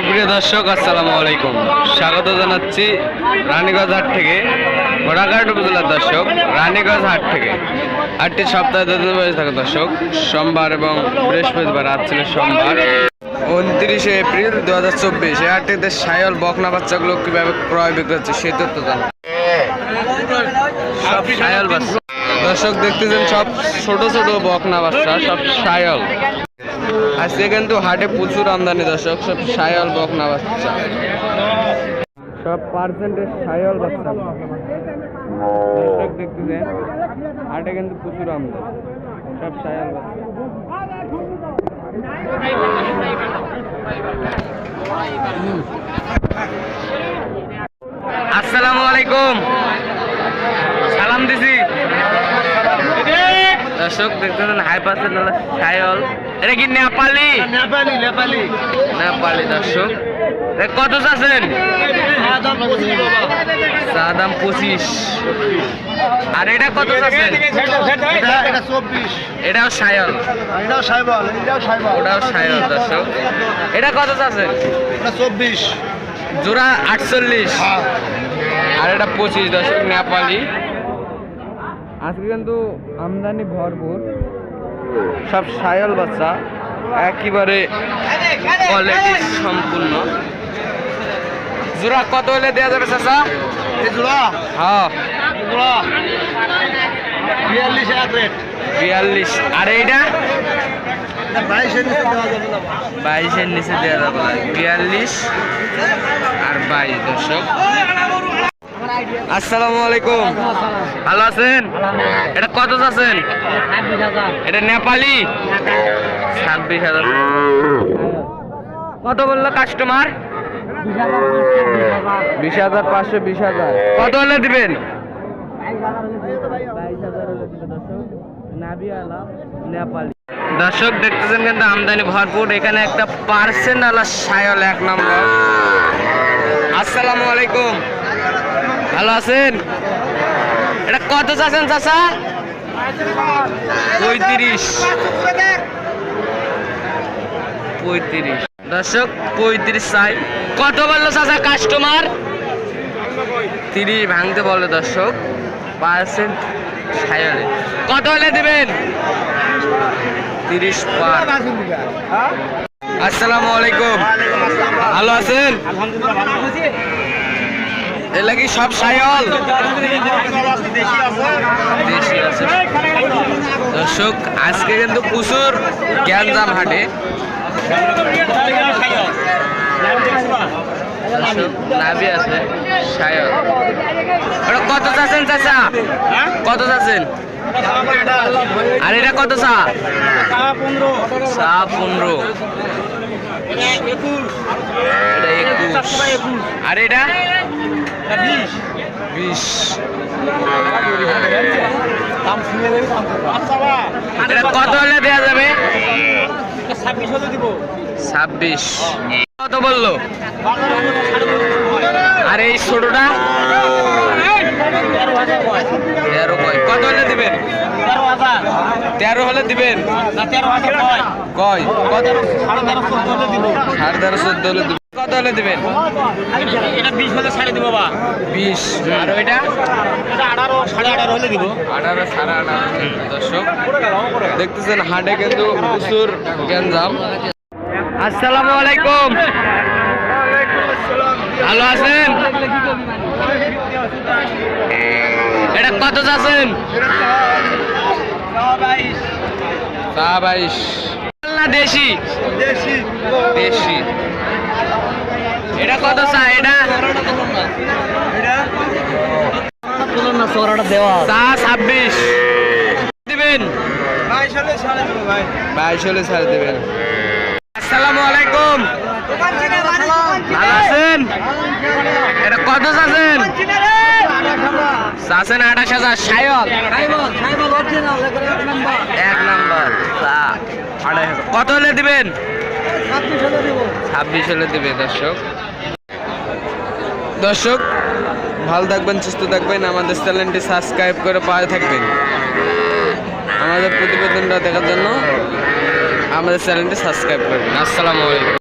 সুপ্রিয় দর্শক, আসসালামু আলাইকুম। স্বাগত জানাচ্ছি রানীগঞ্জ হাট থেকে, ঘোড়াঘাট উপজেলার দর্শক, রানীগঞ্জ হাট থেকে। হাটটি সপ্তাহে দুদিন থাকে দর্শক, সোমবার এবং বৃহস্পতিবার আজ ছিল সোমবার। উনত্রিশে এপ্রিল দু হাজার চব্বিশ, এই হাটটিতে সায়ল, বকনা বাচ্চাগুলো কীভাবে ক্রয় বিক্রি হচ্ছে সেই তথ্য জানা সায়ল বাচ্চা। দর্শক দেখতেছেন, সব ছোট ছোট বকনা বাচ্চা, সব সায়ল। আজকে কিন্তু হাটে প্রচুর আমদানি দর্শক। সব সায়ল বকনা বাচ্চা। সব পার্সেন্টেজ সায়ল বাচ্চা। দর্শক দেখতেছেন হাটে কিন্তু প্রচুর আমদানি। সব সায়ল বাচ্চা। আসসালামু আলাইকুম। দর্শক দেখতেছেন হাই পার্সেন্ট সায়ল এটা কি নেপালি? নেপালি নেপালি। নেপালি দর্শক। কত চাচ্ছেন আদাম পঁচিশ। চা দাম পঁচিশ আর এটা কত চাচ্ছেন চব্বিশ। এটাও সায়ল এটাও সাইবল ওটাও সায়ল দর্শক। এটা কত চাচ্ছেন? এটা চব্বিশ। জোড়া আটচল্লিশ। হ্যাঁ। আর এটা পঁচিশ দশক নেপালি। আজকে কিন্তু আমদানি ভরপুর। সব সায়ল বাচ্চা একেবারে কোয়ালিটি সম্পূর্ণ। জোড়া কত হলে দেওয়া যাবে চাচা? জোড়া? হ্যাঁ। জোড়া? বিয়াল্লিশ এক রেট বিয়াল্লিশ। আর এইটা? বাইশের নিচে দেওয়া যাবে বিয়াল্লিশ আর বাইশ দর্শক। আসসালামু ভালো আছেন? এটা কত আছেন এটা নেপালি? ছাব্বিশ হাজার। কত বলল কাস্টমার বিশ হাজার পাঁচশো বিশ হাজার। কত হলে দিবেন? দর্শক, দেখতেছেন কিন্তু আমদানি ভরপুর। এখানে একটা পার্সেন্ট আলা সায়ল, এক নম্বর। আসসালামু আলাইকুম। ভালো আছেন? এটা কত চাচ্ছেন চাচা? পঁয়ত্রিশ। পঁয়ত্রিশ। দর্শক, পঁয়ত্রিশ চাই। কত বলল চাচা কাস্টমার তিরিশ ভাঙতে বলে দর্শক। পার্সেন্ট সায়লে কত হলে দেবেন? তিরিশ পার। আসসালামু আলাইকুম। ভালো আছেন? এলা কি সব সায়ল। দর্শক আজকে কিন্তু প্রচুর গ্যাঞ্জাম হাটে। নাভি আছে সায়ল। ওটা কত চাচ্ছেন চাচা? কত চাচ্ছেন? আর এটা কত চা? চা পনেরো। আর এটা? বিশ কত হলে দেওয়া যাবে ছাব্বিশ। হলে দিব ছাব্বিশ কত বলল? আর এই ছোটটা? তেরো কয়। কত হলে দিবেন? তেরো হলে দিবেন? কয়? কত সাড়ে তেরো চোদ্দ হলে দিব। সাড়ে কত হলে দিবেন? এটা বিশ হলে ছাড়ে দিব বা। বিশ আর ওইটা? এটা আঠারো সাড়ে আঠারো হলে দিব। আঠারো সাড়ে আঠারো। দর্শক দেখতেছেন হাটে কিন্তু প্রচুর গ্যাঞ্জাম। আসসালামু আলাইকুম। ভালো আছেন? এটা কত চাচ্ছেন? চা বাইশ। দেশি দেশি। দেশি। এটা কত চা এটা? বলুন না চড়াটা দেওয়া চা ছাব্বিশ। দিবেন? বাইশ হলে ছাড়ে দিব ভাই বাইশ হলে ছাড় দেবেন। আসসালামু আলাইকুম। ভালো আছেন? এটা কত চাচ্ছেন? চাচ্ছেন আঠাশ হাজার। সায়ল? এক নম্বর। চা আড়াই হাজার। কত হলে দিবেন? ছাব্বিশ হলে দিবে দর্শক। দর্শক, ভালো থাকবেন, সুস্থ থাকবেন, আমাদের চ্যানেলটি সাবস্ক্রাইব করে পাশে থাকবেন। আমাদের প্রতিবেদনটা দেখার জন্য আমাদের চ্যানেলটি সাবস্ক্রাইব করবেন। আসসালামু আলাইকুম।